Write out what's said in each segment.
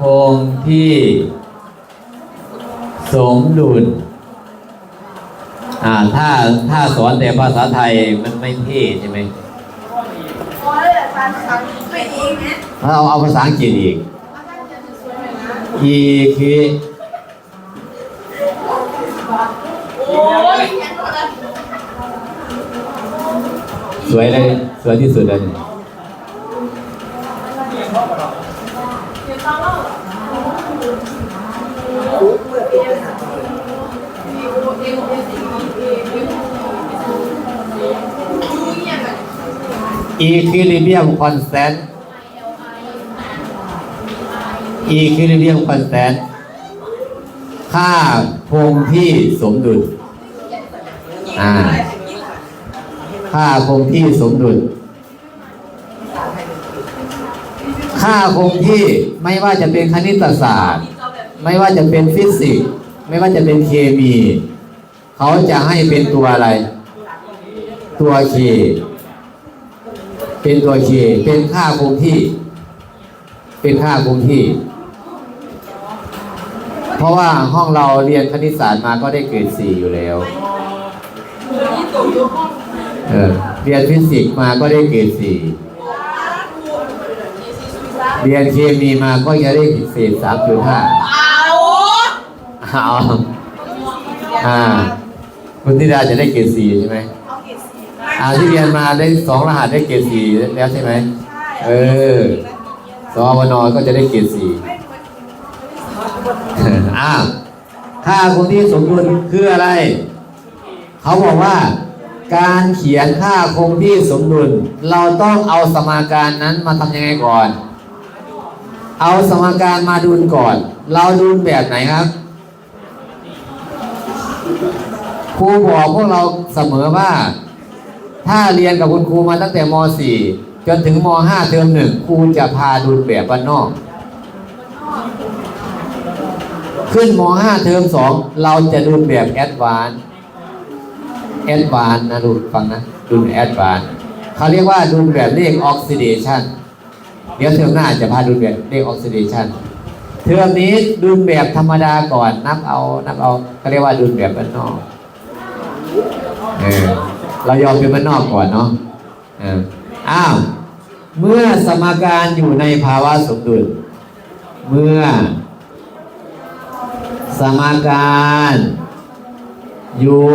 คงที่ สมดุลอ่าถ้าถ้าสอนแต่ภาษาไทยมันไม่เท่ใช่ไหมโอ้ยฟันฟันไม่เองนะเราเอาภาษาอังกฤษอีกว่าท่านจะสวยหน่อยนะอีคือโอ้ยแข็งหมดเลยสวยเลย สวยที่สุดเลย เดี๋ยวตอนเล่าเหรอ อีคิลิเบียมคอนเซนอีคิลิเบียมคอนเซนค่าคงที่สมดุล อ่า ค่าคงที่สมดุล ค่าคงที่ไม่ว่าจะเป็นคณิตศาสตร์ ไม่ว่าจะเป็นฟิสิกส์ไม่ว่าจะเป็นเคมี เขาจะให้เป็นตัวอะไร ตัวเคเป็นตัวเคเป็นค่าคงที่ เป็นค่าคงที่ เพราะว่าห้องเราเรียนคณิตศาสตร์มาก็ได้เกรดสี่อยู่แล้วเออเรียนฟิสิกส์มาก็ได้เกรดสี่เรียนเคมีมาก็จะได้เศษสามจุดห้า เอาเอาอ่าคุณธิดาจะได้เกรดสี่ใช่ไหมเอาเกรดสี่อ่าที่เรียนมาได้สองรหัสได้เกรดสี่แล้วใช่ไหมเออสอวนก็จะได้เกรดสี่อ้าวค่าคงที่สมดุลคืออะไร เขาบอกว่า การเขียนค่าคงที่สมดุล เราต้องเอาสมการนั้นมาทำยังไงก่อน เอาสมการมาดุลก่อน เราดุลแบบไหนครับ ครูบอกพวกเราเสมอว่า ถ้าเรียนกับคุณครูมาตั้งแต่ม .4 จนถึงม .5 เทอมหนึ่งครูจะพาดุลแบบบ้านนอก ขึ้นม .5 เทอม2เราจะดุลแบบแอดวานแอดวานนะดูฟังนะดุลแอดวานเขาเรียกว่าดุลแบบเลขออกซิเดชันเดี๋ยวเทอมหน้าจะพาดุลแบบเลขออกซิเดชันเทอมนี้ดุลแบบธรรมดาก่อนนับเอานับเอาเขาเรียกว่าดุลแบบบ้านนอก เออเรายอมเป็นบ้านนอกก่อนเนาะเอออ้าวเมื่อสมการอยู่ในภาวะสมดุล เมื่อ สมการอยู่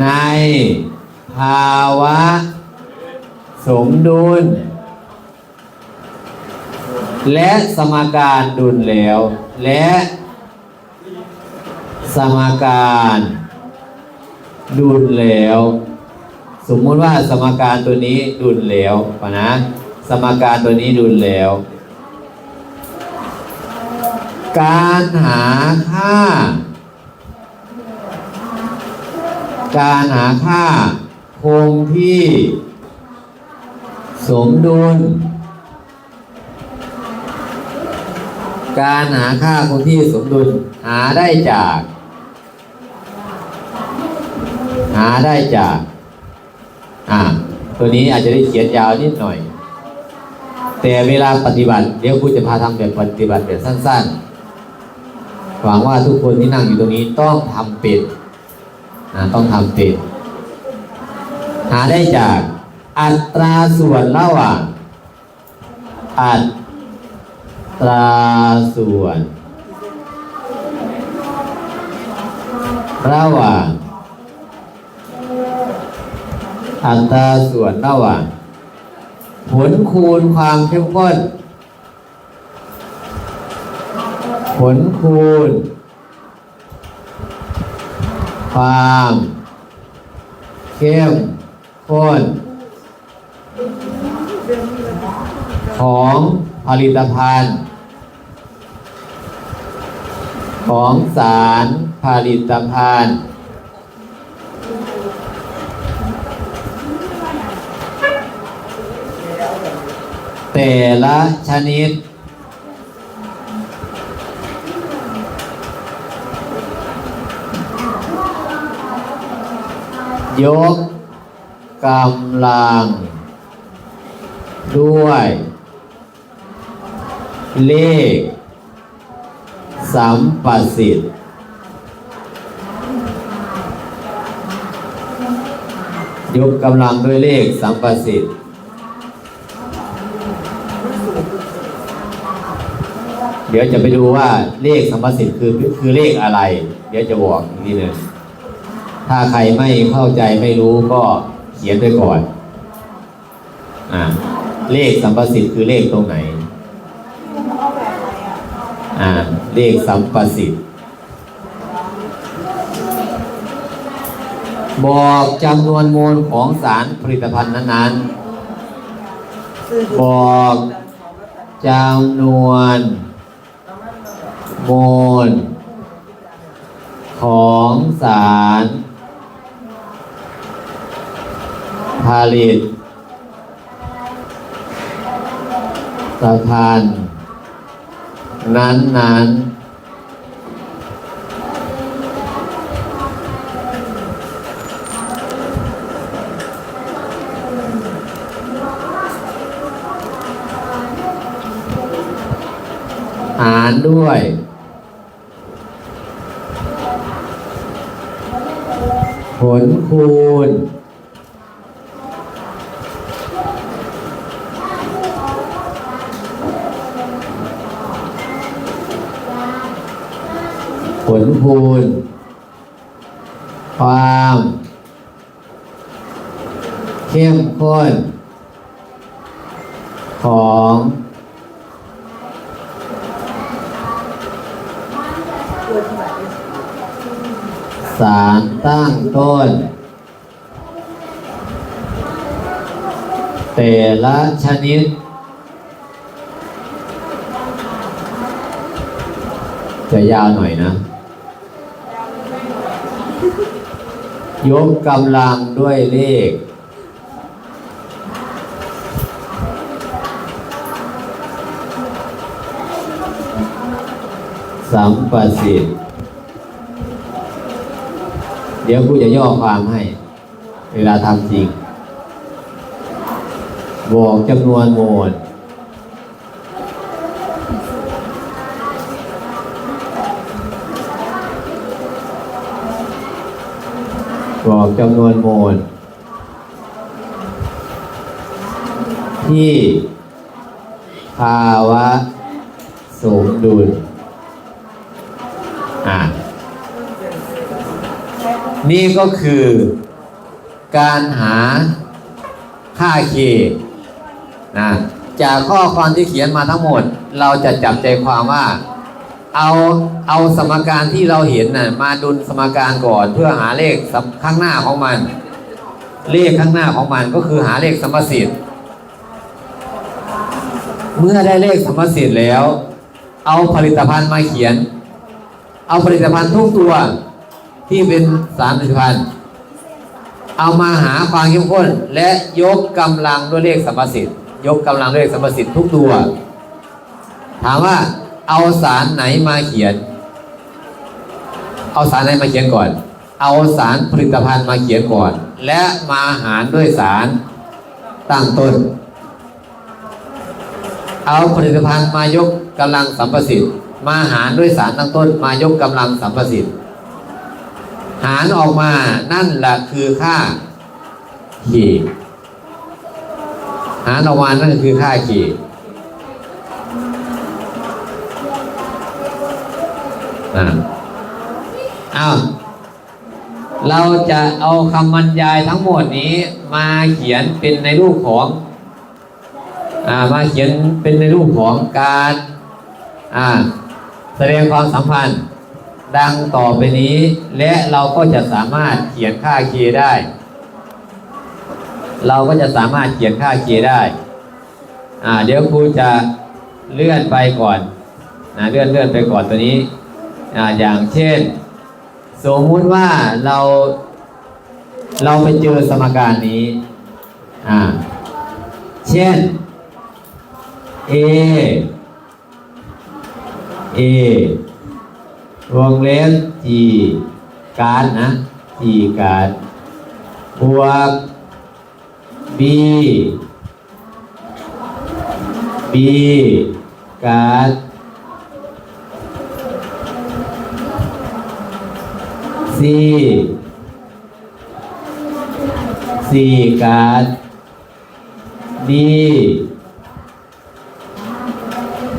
ในภาวะสมดุล และสมการดุลแล้ว และ สมการดุลแล้ว สมมุติว่าสมการตัวนี้ดุลแล้วก่อนนะ สมการตัวนี้ดุลแล้ว การหาค่า การหาค่าคงที่ สมดุล การหาค่าคงที่สมดุลหาได้จาก หาได้จาก อ่า ตัวนี้อาจจะได้เขียนยาวนิดหน่อย แต่เวลาปฏิบัติเดี๋ยวครูจะพาทำแบบปฏิบัติแบบสั้นๆหวังว่าทุกคนที่นั่งอยู่ตรงนี้ต้องทำเป็นนะต้องทำเป็นหาได้จากอัตราส่วนระหว่างอัตราส่วนระหว่าง อัตราส่วนระหว่าง ผลคูณความเข้มข้น ผลคูณ ความเข้มข้น ของผลิตภัณฑ์ ของสารผลิตภัณฑ์ แต่ละชนิด ยกกำลัง ด้วย เลข สัมประสิทธิ์ยกกำลังด้วยเลขสัมประสิทธิ์ ดี๋ยวจะไปดูว่าเลขสัมประสิทธิ์คือคือเลขอะไร เดี๋ยวจะบอกอีกทีหนึ่งถ้าใครไม่เข้าใจไม่รู้ก็เขียนไปก่อน อ่า เลขสัมประสิทธิ์คือเลขตรงไหนเอาแบบไหนอะอ่า เลขสัมประสิทธิ์ บอกจำนวนมวลของสารผลิตภัณฑ์นั้นๆ บอกจำนวน มวลของสาร ผลิตภัณฑ์นั้นๆหารด้วย ลคูณ ผลคูณ ความ เข้มข้น ของตัวที่ไหน สารตั้งต้น แต่ละชนิด จะยาวหน่อยนะ ยกกำลังด้วยเลขสัมประสิทธิ์ เดี๋ยวครูจะย่อความให้ เวลาทำจริง บอกจำนวนโมลบอกจำนวนโมลที่ภาวะสมดุลอ่า นี่ก็คือการหาค่า k นะจากข้อความที่เขียนมาทั้งหมด เราจะจับใจความว่า เอาเอาสมการที่เราเห็นน่ะมาดุลสมการก่อนเพื่อหาเลขข้างหน้าของมัน เลขข้างหน้าของมันก็คือหาเลขสมสิทธิ์เมื่อได้เลขสมสิทธิ์แล้ว เอาผลิตภัณฑ์มาเขียน เอาผลิตภัณฑ์ทุกตัว ที่เป็นสารผลิตภัณฑ์ เอามาหาความเข้มข้น และยกกำลังด้วยเลขสัมประสิทธิ์ยกกำลังด้วยเลขสัมประสิทธิ์ทุกตัว ถามว่าเอาสารไหนมาเขียน เอาสารไหนมาเขียนก่อน เอาสารผลิตภัณฑ์มาเขียนก่อน และมาหารด้วยสารตั้งต้น เอาผลิตภัณฑ์มายกกำลังสัมประสิทธิ์มาหารด้วยสารตั้งต้น มายกกำลังสัมประสิทธิ์ หารออกมานั่นแหละคือค่าขีหารออกมานั่นคือค่าขีอ่าเอาเราจะเอาคำบรรยายทั้งหมดนี้มาเขียนเป็นในรูปของอ่ามาเขียนเป็นในรูปของการอ่าแสดงความสัมพันธ์ ดังต่อไปนี้ และเราก็จะสามารถเขียนค่า k ได้ เราก็จะสามารถเขียนค่า k ได้อ่าเดี๋ยวครูจะเลื่อนไปก่อนนะเลื่อนเลื่อนไปก่อนตัวนี้อ่าอย่างเช่น สมมุติว่าเราเราไปเจอสมการนี้อ่าเช่น a a วงเล็บ g การนะ g การบวก b b ก๊าซ C C ก๊าซ D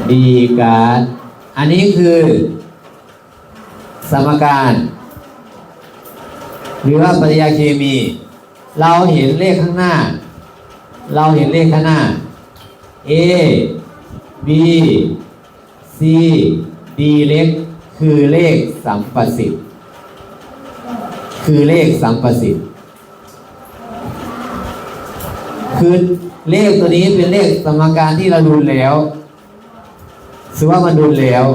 D ก๊าซอันนี้คือ สมการ หรือว่าปฏิกิริยาเคมี เราเห็นเลขข้างหน้า เราเห็นเลขข้างหน้า A B C D เล็กคือเลขสัมประสิทธิ์ คือเลขสัมประสิทธิ์ คือเลขตัวนี้เป็นเลขสมการที่เราดูแล้วถือว่ามันดูแล้ว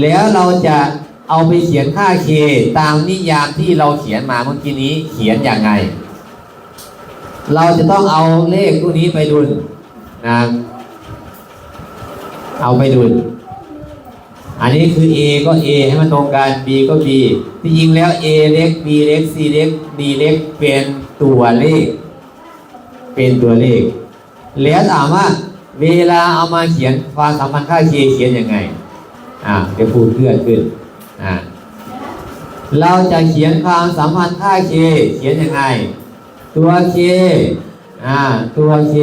แล้วเราจะ เอาไปเขียนค่า k ตามนิยามที่เราเขียนมาเมื่อกี้นี้เขียนอย่างไง เราจะต้องเอาเลขตัวนี้ไปดุลนะเอาไปดุล อันนี้คือ A ก็ A ให้มันตรงกัน B ก็ B ที่จริงแล้ว A เล็ก B เล็ก C เล็ก D เล็กเป็นตัวเลข เป็นตัวเลข แล้วถามว่าเวลาเอามาเขียนความสัมพันธ์ค่า K เขียนยังไง อ่าเดี๋ยวพูดเคลื่อนขึ้น เราจะเขียนความสัมพันธ์ค่า K เขียนยังไง ตัว K อ่าตัว K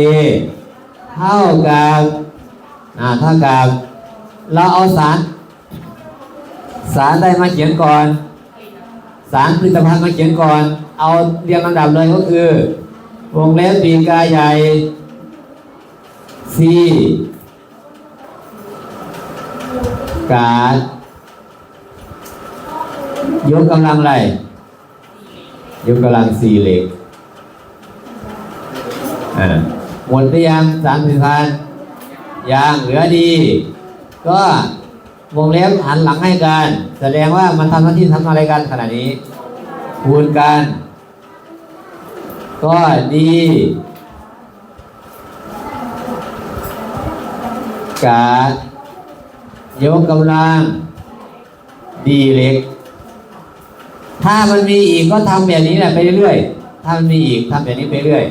เท่ากับอ่าเท่ากับ เราเอาสาร สารได้มาเขียนก่อน สารผลิตภัณฑ์มาเขียนก่อน เอาเรียงลำดับเลยก็คือ วงเล็บปีกาใหญ่ C กาด ยกกำลังอะไร ยกกำลังสี่เหล็กอ่าหมดไปยังสามสิบพันยังเหลือดี ก็วงเล็บหันหลังให้กัน แสดงว่ามันทำหน้าที่ทำอะไรกันขณะนี้ คูณกัน ก็ดีกาดยกกำลังดีเล็ก ถ้ามันมีอีกก็ทำแบบนี้แหละไปเรื่อยๆถ้ามันมีอีกทำแบบนี้ไปเรื่อย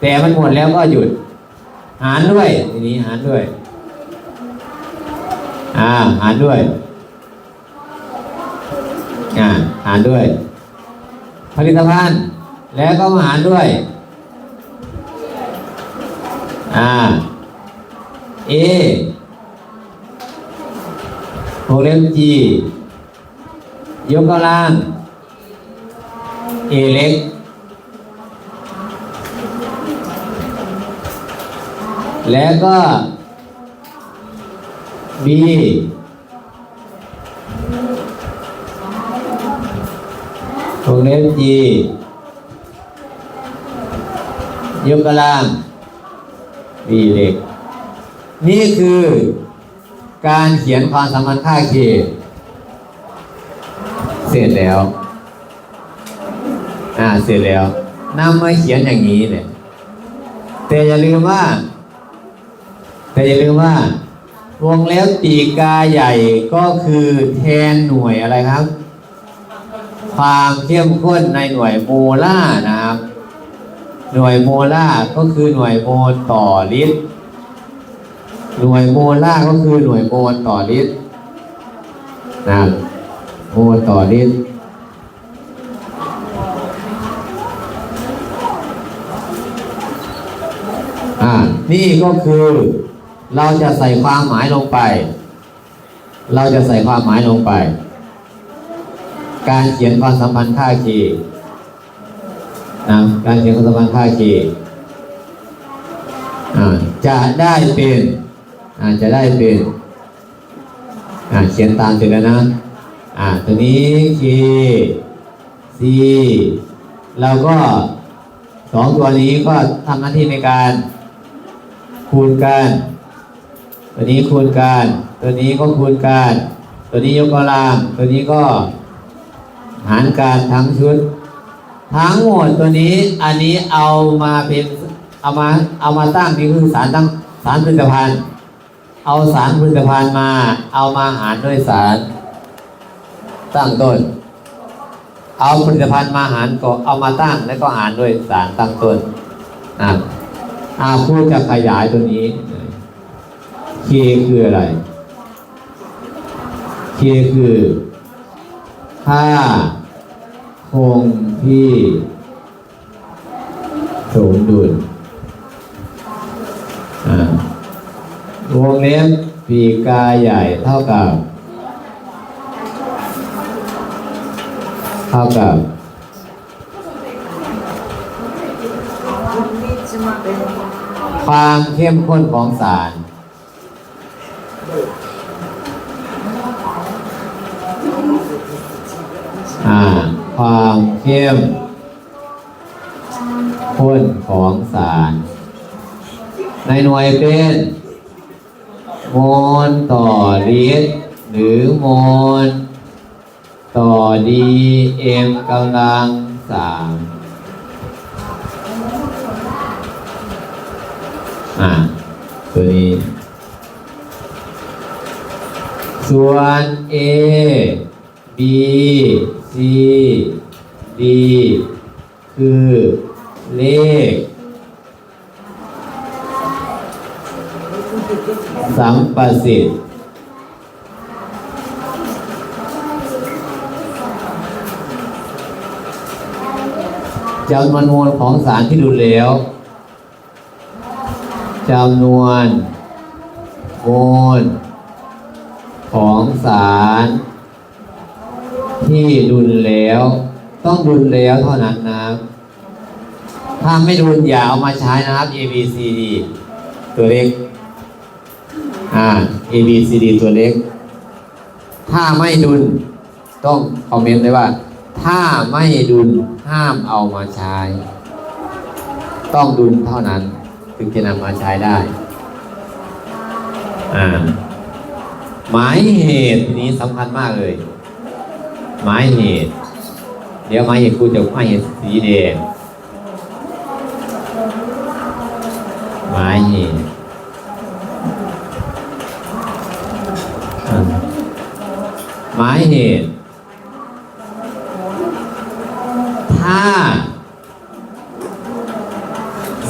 แต่มันหมดแล้วก็หยุด หารด้วยทีนี้หารด้วย อ่า หารด้วย อ่า หารด้วย ผลิตภัณฑ์ แล้วก็มาหารด้วย อ่า A วงเล็บ G ยกกำลัง A เล็กแล้วก็ B วงเล็บ G ยกกำลัง B เล็ก นี่คือการเขียนความสัมพันธ์ค่า K เสร็จแล้ว อ่าเสร็จแล้วนำมาเขียนอย่างนี้เนี่ยแต่อย่าลืมว่า แต่อย่าลืมว่าวงเล็บปีกาใหญ่ก็คือแทนหน่วยอะไรครับ ความเข้มข้นในหน่วยโมล่าร์นะครับ หน่วยโมล่าร์ก็คือหน่วยโมลต่อลิตร หน่วยโมลาร์ก็คือหน่วยโมลต่อลิตรนะโมลต่อลิตร อ่านี่ก็คือเราจะใส่ความหมายลงไป เราจะใส่ความหมายลงไป การเขียนความสัมพันธ์ค่า k นะการเขียนความสัมพันธ์ค่า k อ่าจะได้เป็นอ่าจะได้เป็นอ่าเขียนตามเสร็จแล้วนะอ่าตัวนี้ k c เราก็สองตัวนี้ก็ทำหน้าที่ในการ คูณกัน ตัวนี้คูณกัน ตัวนี้ก็คูณกัน ตัวนี้ยกกำลัง ตัวนี้ก็หารการทั้งชุด ทั้งหมดตัวนี้อันนี้เอามาเป็นเอามาเอามาตั้งนี่คือสารตั้งสารผลิตภัณฑ์ เอาสารผลิตภัณฑ์มา เอามาหารด้วยสารตั้งต้น เอาผลิตภัณฑ์มาหารก็เอามาตั้งแล้วก็หารด้วยสารตั้งต้นอ่า อาพูดจะขยายตัวนี้ k คืออะไร K คือค่าคงที่สมดุลอ่าวงเล็บปีกาใหญ่เท่ากับ เท่ากับ ความเข้มข้นของสาร ความเข้มข้นของสาร ในหน่วยเป็นโมลต่อลิตรหรือโมลต่อดีเอ็มกำลังสาม อ่า ตัวนี้ ส่วน A B C D คือเลข สัมประสิทธิ์จำนวนมวลของสารที่ดูดเหลว จำนวนมวลของสารที่ดุลแล้ว ต้องดุลแล้วเท่านั้นนะครับถ้าไม่ดุลอย่าเอามาใช้นะครับ A B C D ตัวเล็กอ่า A B C D ตัวเล็ก ถ้าไม่ดุลต้องคอมเมนต์เลยว่า ถ้าไม่ดุลห้ามเอามาใช้ ต้องดุลเท่านั้น ถึงจะนำมาใช้ได้ อ่า หมายเหตุทีนี้สำคัญมากเลย หมายเหตุ เดี๋ยวหมายเหตุครูจะหมายเหตุสีแดงหมายเหตุอ่าหมายเหตุ ถ้า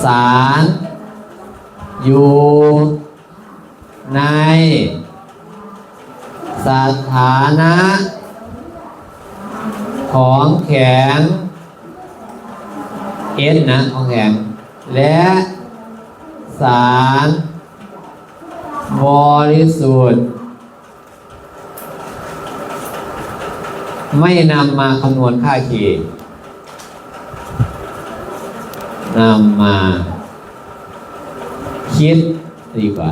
สารอยู่ในสถานะ ของแข็ งเอสนะของแข็งและสารบริสุทธิ์ไม่นำมาคำนวณค่า K นำมาคิดดีกว่า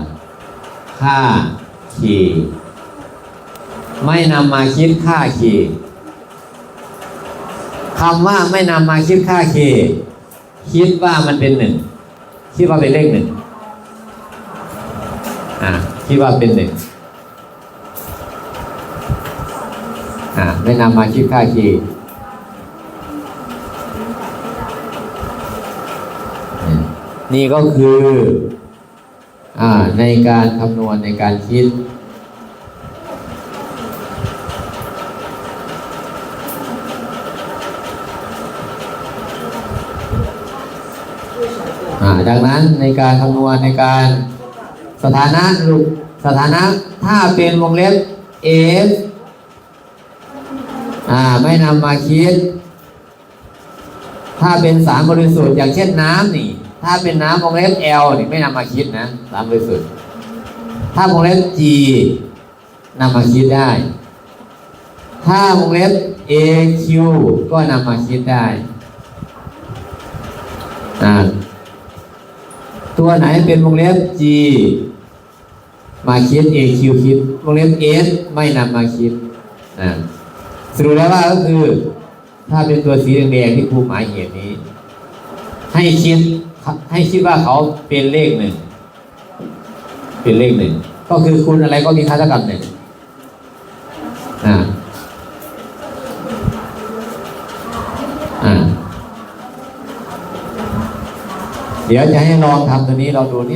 ค่า K ไม่นำมาคิดค่า K ค คำว่าไม่นำมาคิดค่า K คิดว่ามันเป็นหนึ่งคิดว่าเป็นเลขหนึ่งอ่าคิดว่าเป็นหนึ่งอ่าไม่นำมาคิดค่า K นี่ก็คืออ่าในการคำนวณในการคิด อ่าดังนั้นในการคำนวณในการสถานะลูกสถานะถ้าเป็นวงเล็บ f อ่าไม่นำมาคิด ถ้าเป็นสารบริสุทธิ์อย่างเช่นน้ำนี่ ถ้าเป็นน้ำวงเล็บ L นี่ไม่นำมาคิดนะสารบริสุทธิ์ถ้าวงเล็บ G นำมาคิดได้ ถ้าวงเล็บ AQ ก็นำมาคิดได้อ่า ตัวไหนเป็นวงเล็บ G มาคิด AQ คิดวงเล็บ S ไม่นำมาคิดนะสรุปแล้วว่าก็คือ ถ้าเป็นตัวสีแดงๆที่ครูหมายเหตุนี้ ให้คิดให้คิดว่าเขาเป็นเลขหนึ่งเป็นเลขหนึ่งก็คือคูณอะไรก็มีค่าเท่ากับหนึ่ง เดี๋ยวจะให้ลองทำตัวนี้เราดูนิดหน่อย